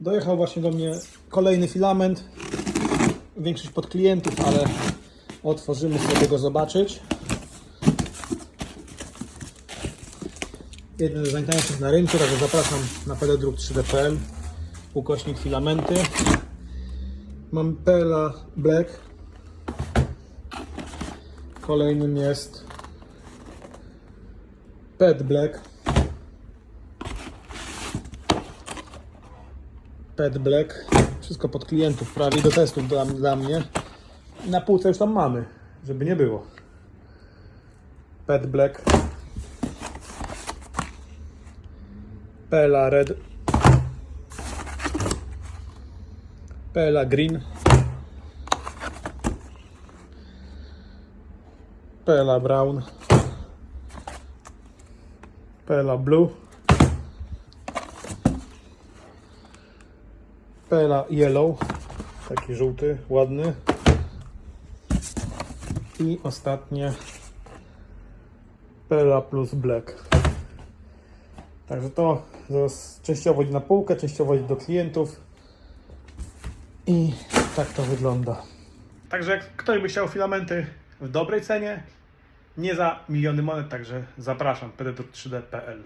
Dojechał właśnie do mnie kolejny filament. Większość pod klientów, ale otworzymy sobie go zobaczyć. Jeden z najtańszych na rynku, także zapraszam na pddruk3d.pl ukośnik filamenty. Mam PLA Black. Kolejnym jest PET Black. PET Black. Wszystko pod klientów, prawie do testów dla, dla mnie. Na półce już tam mamy, żeby nie było. PET Black. PLA Red. PLA Green. PLA Brown. PLA Blue. PLA Yellow. Taki żółty, ładny. I ostatnie PLA plus Black. Także to zaraz częściowo idzie na półkę, częściowo idzie do klientów. I tak to wygląda. Także jak ktoś by chciał filamenty w dobrej cenie, nie za miliony monet, także zapraszam pddruk3d.pl